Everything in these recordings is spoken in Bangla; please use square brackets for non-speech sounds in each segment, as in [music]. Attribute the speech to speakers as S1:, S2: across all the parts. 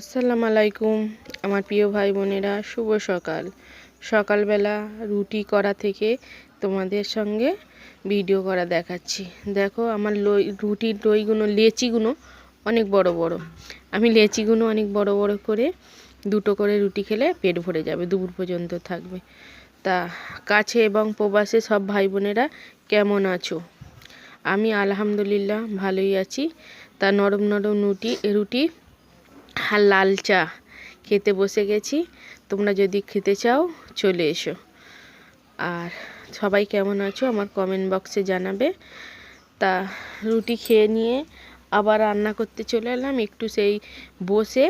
S1: আসসালামু আলাইকুম, আমার প্রিয় ভাই বোনেরা, শুভ সকাল। সকালবেলা রুটি করা থেকে তোমাদের সঙ্গে ভিডিও করা দেখাচ্ছি। দেখো, আমার লই, রুটির দইগুলো, লেচিগুলো অনেক বড় বড়। আমি লেচিগুলো অনেক বড় বড় করে দুটো করে রুটি খেলে পেট ভরে যাবে, দুপুর পর্যন্ত থাকবে। তা কাছে এবং প্রবাসে সব ভাই বোনেরা কেমন আছো? আমি আলহামদুলিল্লাহ ভালোই আছি। তা নরম নরম রুটি রুটি আর লাল চা। খেতে বসে গেছি। তোমরা যদি খেতে চাও, চলে এসো। আর সবাই কেমন আছো আমার কমেন্ট বক্সে জানাবে। তা রুটি খেয়ে নিয়ে আবার রান্না করতে চলে এলাম। একটু সেই বসে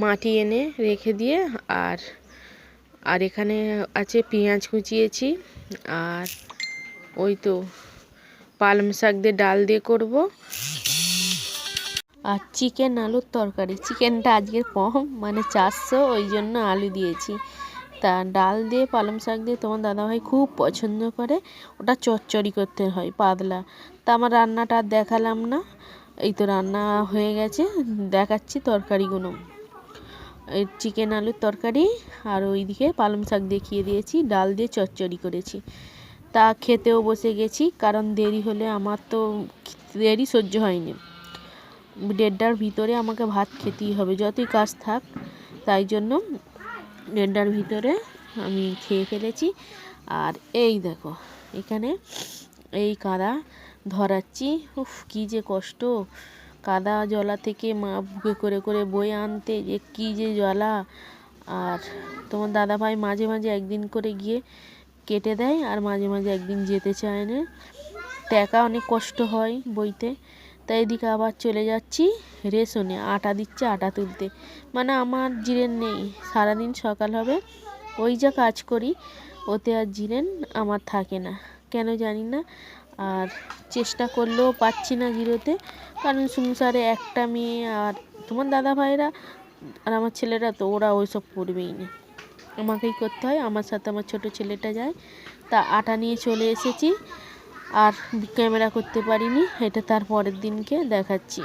S1: মাটি এনে রেখে দিয়ে আর আর এখানে আছে পেঁয়াজ কুচিয়েছি। আর ওই তো পালং শাক দিয়ে ডাল দিয়ে করব। আর চিকেন আলুর তরকারি। চিকেনটা আজকের কম মানে চারশো, ওই জন্য আলু দিয়েছি। তা ডাল দিয়ে, পালং শাক দিয়ে তোমার দাদাভাই খুব পছন্দ করে, ওটা চচ্চড়ি করতে হয়, পাতলা। তা আমার রান্নাটা দেখালাম না। এই তো রান্না হয়ে গেছে, দেখাচ্ছি তরকারিগুলো। এই চিকেন আলুর তরকারি আর ওইদিকে পালং শাক দেখিয়ে দিয়েছি, ডাল দিয়ে চচ্চড়ি করেছি। তা খেতেও বসে গেছি, কারণ দেরি হলে আমার তো দেরি সহ্য হয়নি। দেড়টার ভিতরে আমাকে ভাত খেতেই হবে, যতই কাজ থাক, তাই জন্য দেড়টার ভিতরে আমি খেয়ে ফেলেছি। আর এই দেখো, এখানে এই কাদা ধরাচ্ছি। উফ, কী যে কষ্ট! কাদা জলা থেকে মা বুকে করে করে বয়ে আনতে, যে কী যে জ্বালা! আর তোমার দাদাভাই মাঝে মাঝে একদিন করে গিয়ে কেটে দেয়, আর মাঝে মাঝে একদিন যেতে চায় না। টাকা অনেক কষ্ট হয় বইতে। তাই এদিকে আবার চলে যাচ্ছি। রেশনে আটা দিচ্ছে, আটা তুলতে। মানে আমার জিরেন নেই, সারাদিন সকাল হবে। ওই যা কাজ করি, ওতে আর জিরেন আমার থাকে না। কেন জানি না? আর চেষ্টা করলেও পাচ্ছি না জিরোতে। কারণ সংসারে একটা মেয়ে আর তোমার দাদা ভাইরা আর আমার ছেলেরা তো ওরা ওইসব করবেই না। আমাকেই করতে হয়, আমার সাথে আমার ছোট ছেলেটা যায়। তা আটা নিয়ে চলে এসেছি। আর ক্যামেরা করতে পারিনি, এটা তার পরের দিনকে দেখাচ্ছি।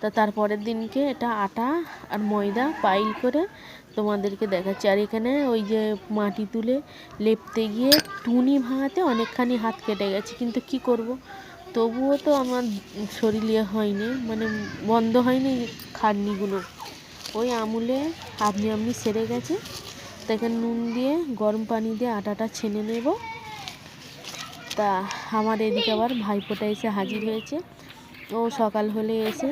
S1: তা তারপরের দিনকে এটা আটা আর ময়দা পাইল করে তোমাদেরকে দেখাচ্ছি। আর এখানে ওই যে মাটি তুলে লেপতে গিয়ে টুনি ভাঙাতে অনেকখানি হাত কেটে গেছে, কিন্তু কি করব? তবুও তো আমার শরীর ইয়ে হয়নি মানে বন্ধ হয়নি খাটনিগুলো। ওই আমুলে আপনি আপনি সেরে গেছে, তাকে নুন দিয়ে, গরম পানি দিয়ে আটাটা ছেনে নেব। তা আমার এদিকে আবার ভাইপোটা এসে হাজির হয়েছে। ও সকাল হলে এসে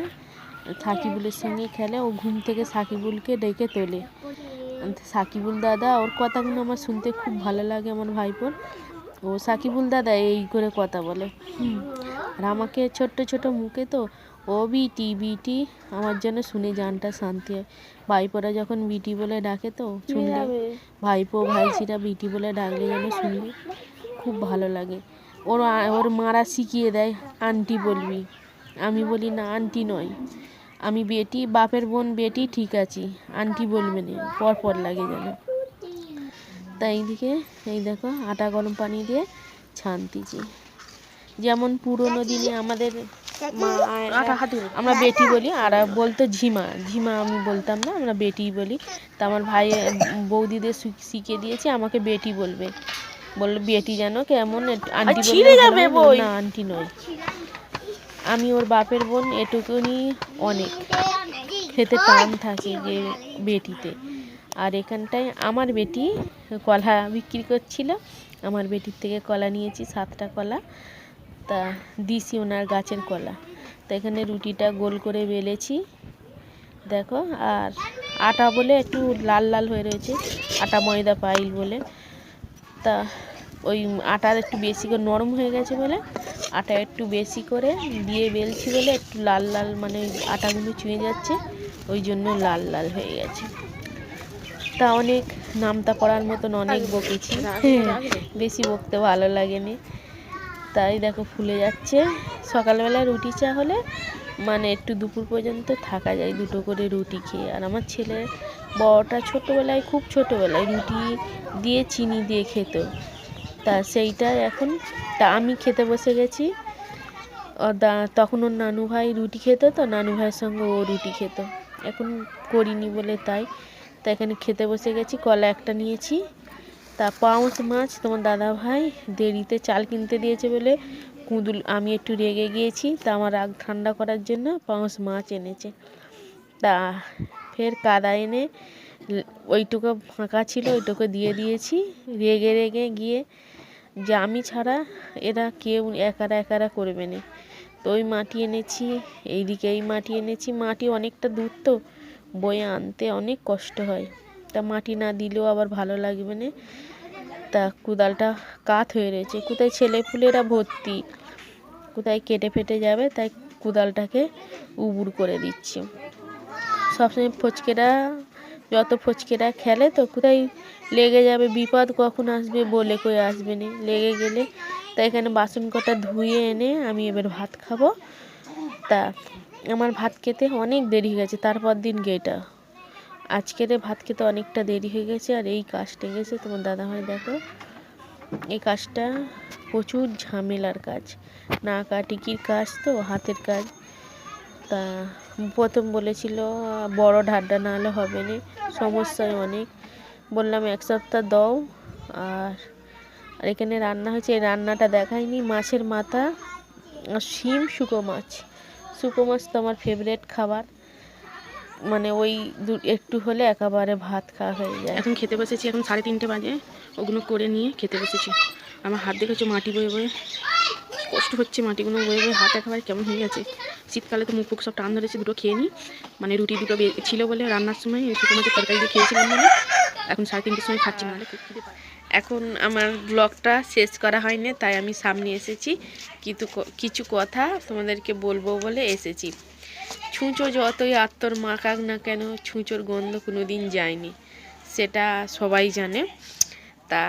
S1: সাকিবুলের সঙ্গে খেলে। ও ঘুম থেকে সাকিবুলকে ডেকে তোলে। সাকিবুল দাদা ওর কথাগুলো আমার শুনতে খুব ভালো লাগে আমার ভাইপোর। ও সাকিবুল দাদা এই করে কথা বলে। আর আমাকে ছোট্ট ছোট মুখে তো ও বিটি বিটি আমার যেন শুনে জানটা শান্তি হয়। ভাইপোরা যখন বিটি বলে ডাকে তো শুনলে ভাইপো ভাইঝিরা বিটি বলে ডাকলে যেন শুনলে। খুব ভালো লাগে। ওর ওর মারা শিখিয়ে দেয় আন্টি বলবি। আমি বলি না আন্টি নয়। আমি বেটি বাপের বোন বেটি ঠিক আছি। আন্টি বলবে না পর পর লাগে যেন। তাই দিকে এই দেখো আটা গরম পানি দিয়ে ছানতিছি। যেমন পুরোনো দিনে আমাদের মা আমরা বেটি বলি আর বলতো ঝিমা। ঝিমা আমি বলতাম না আমরা বেটি বলি। তা আমার ভাই বৌদিদের শিখিয়ে দিয়েছে আমাকে বেটি বলবে। বলল বেটি যেন কেমন? আন্টি না আন্টি নয়। আমি ওর বাপের বোন এটুকুনি অনেক। খেতে টান থাকে যে বেটিতে। আর এখানটায় আমার বেটি কলা বিক্রি করছিল। আমার বেটির থেকে কলা নিয়েছি সাতটা কলা। তা দিছি ওনার গাছের কলা। তা এখানে রুটিটা গোল করে বেলেছি। দেখো আর আটা বলে একটু লাল লাল হয়ে রয়েছে। আটা ময়দা পাইল বলে। তা ওই আটার একটু বেশি করে নরম হয়ে গেছে বলে আটা একটু বেশি করে দিয়ে বেলছি বলে একটু লাল লাল মানে আটাগুলো চুঁয়ে যাচ্ছে ওই জন্য লাল লাল হয়ে গেছে। তা অনেক নামতা পড়ার মতন অনেক বকেছি। বেশি বকতে ভালো লাগেনি। তাই দেখো ফুলে যাচ্ছে। সকালবেলা রুটি চা হলে মানে একটু দুপুর পর্যন্ত থাকা যায় দুটো করে রুটি খেয়ে। আর আমার ছেলে বড়টা ছোটোবেলায়, খুব ছোটোবেলায় রুটি দিয়ে, চিনি দিয়ে খেত। তা সেইটা এখন, তা আমি খেতে বসে গেছি। দা, তখন ওর নানু ভাই রুটি খেত তো, নানু ভাইয়ের সঙ্গে ও রুটি খেত। এখন করিনি বলে তাই। তা এখানে খেতে বসে গেছি, কলা একটা নিয়েছি। তা পাউস মাছ তোমার দাদা ভাই দেরিতে চাল কিনতে দিয়েছে বলে কুঁদুল, আমি একটু রেগে গিয়েছি। তা আমার রাগ ঠান্ডা করার জন্য পাউস মাছ এনেছে। তা ফের কাদা এনে ওইটুকু ফাঁকা ছিল, ওইটুকু দিয়ে দিয়েছি। রেগে রেগে গিয়ে যে আমি ছাড়া এরা কেউ একারা একারা করবে না। তো ওই মাটি এনেছি, এইদিকে এই মাটি এনেছি। মাটি অনেকটা দূর তো, বয়ে আনতে অনেক কষ্ট হয়। তা মাটি না দিলেও আবার ভালো লাগবে না। তা কুদালটা কাত হয়ে রয়েছে। কোথায় ছেলে পুলেরা ভর্তি, কোথায় কেটে ফেটে যাবে, তাই কুদালটাকে উবুর করে দিচ্ছি। সবসময় ফচকেরা, যত ফচকেরা খেলে তো কোথায় লেগে যাবে। বিপদ কখন আসবে বলে কই আসবে না? লেগে গেলে তা এখানে বাসন কটা ধুয়ে এনে আমি এবার ভাত খাব। তা আমার ভাত খেতে অনেক দেরি হয়ে গেছে, তারপর দিন গেটা আজকের ভাত খেতে অনেকটা দেরি হয়ে গেছে আর এই কাজটা গেছে। তোমার দাদা ভাই দেখো, এই কাজটা প্রচুর ঝামেলার কাজ। না কাটিকির কাজ তো, হাতের কাজ। তা প্রথম বলেছিল, বড় ঢাড্ডা না হলে হবে না সমস্যায় অনেক। বললাম, এক সপ্তাহ দাও। আর আর এখানে রান্না হয়েছে, এই রান্নাটা দেখায়নি মাছের মাথা আর শিম শুকো মাছ। শুকো মাছ তো আমার ফেভারেট খাবার। মানে ওই একটু হলে একেবারে ভাত খাওয়া হয়ে যায়।
S2: এখন খেতে বসেছি, এখন সাড়ে তিনটে বাজে। ওগুলো করে নিয়ে খেতে বসেছি। আমার হাত দেখেছ মাটি বয়ে বয়ে? কষ্ট হচ্ছে মাটিগুলো বয়ে বয়ে, হাত একেবারে কেমন হয়ে গেছে। শীতকালে তো মুখ সব টান ধরেছে দুটো খেয়ে নিই মানে রুটি দুটো ছিল বলে রান্নার সময় শুকনো মাছের তরকারি দিয়ে খেয়েছিলাম বলে। এখন সাড়ে তিনটের সময় খাচ্ছি পায়।
S1: এখন আমার ব্লগটা শেষ করা হয়নি, তাই আমি সামনে এসেছি। কিন্তু কিছু কথা তোমাদেরকে বলব বলে এসেছি। ছুঁচো যতই আত্মর মাখাক না কেন, ছুঁচোর গন্ধ কোনো দিন যায়নি। সেটা সবাই জানে। তা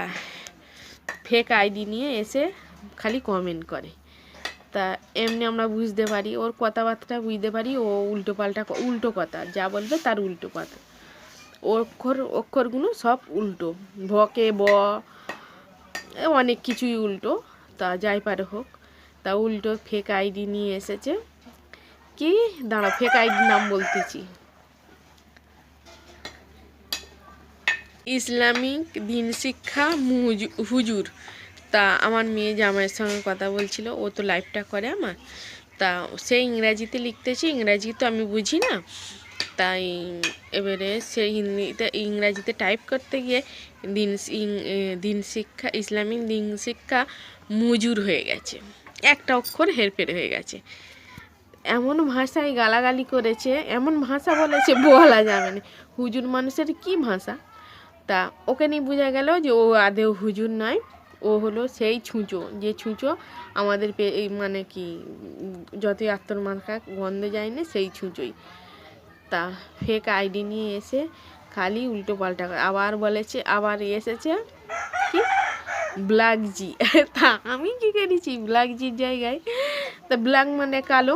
S1: ফেক আইডি নিয়ে এসে খালি কমেন্ট করে। তা এমনি আমরা বুঝতে পারি, ওর কথাবার্তা বুঝতে পারি, ও উল্টো পাল্টা উল্টো কথা, যা বলবে তার উল্টো কথা। অক্ষর, অক্ষরগুলো সব উল্টো, ভকে, ব অনেক কিছুই উল্টো, তা যাই পারে হোক। তা উল্টো ফেক আইডি নিয়ে এসেছে। কি? দাঁড়া ফেক আইডি নাম বলতেছি। ইসলামিক দিন শিক্ষা হুজুর। তা আমার মেয়ে জামাইয়ের সঙ্গে কথা বলছিল, ও তো লাইভটা করে আমার। তা সে ইংরাজিতে লিখতেছে, ইংরাজি তো আমি বুঝি না। তাই এবারে সে হিন্দিতে, ইংরাজিতে টাইপ করতে গিয়ে দিন দিন শিক্ষা, ইসলামিক দিন শিক্ষা মজুর হয়ে গেছে। একটা অক্ষর হেরফের হয়ে গেছে। এমন ভাষায় গালাগালি করেছে, এমন ভাষা বলেছে, বলা যাবে না। হুজুর মানুষের কি ভাষা? তা ওকে নিয়ে বোঝা গেল যে ও আদেও হুজুর নয়। ও হলো সেই ছুঁচো, যে ছুঁচো আমাদের মানে কি, যতই আত্মর মাথা গন্ধ যায় না, সেই ছুঁচোই। তা ফেক আইডি নিয়ে এসে খালি উল্টো পাল্টা করে, আবার বলেছে, আবার এসেছে কি? ব্ল্যাকজি [laughs] তা আমি কি করেছি? ব্ল্যাকজির জায়গায়, তা ব্ল্যাক মানে কালো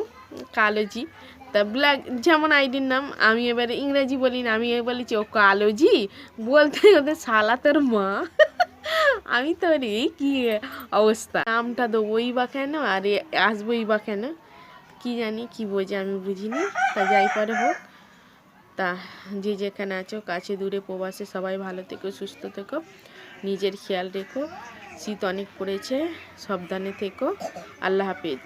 S1: কালোজি তা ব্ল্যাক যেমন আইডির নাম, আমি এবারে ইংরেজি বলি না, আমি বলেছি ও কালোজি বলতে ওদের শালা তোর মা। [laughs] আমি তো এই কি অবস্থা? নামটা দেবোই বা কেন আর আসবোই বা কেন কি জানি, কি বোঝে আমি বুঝিনি। তা যাই পারে হোক। তা যে যেখানে আছো, কাছে দূরে প্রবাসে সবাই ভালো থেকো, সুস্থ থেকো। নিজের খেয়াল রেখো। শীত অনেক পড়েছে, সাবধানে থেকো। আল্লাহ হাফেজ।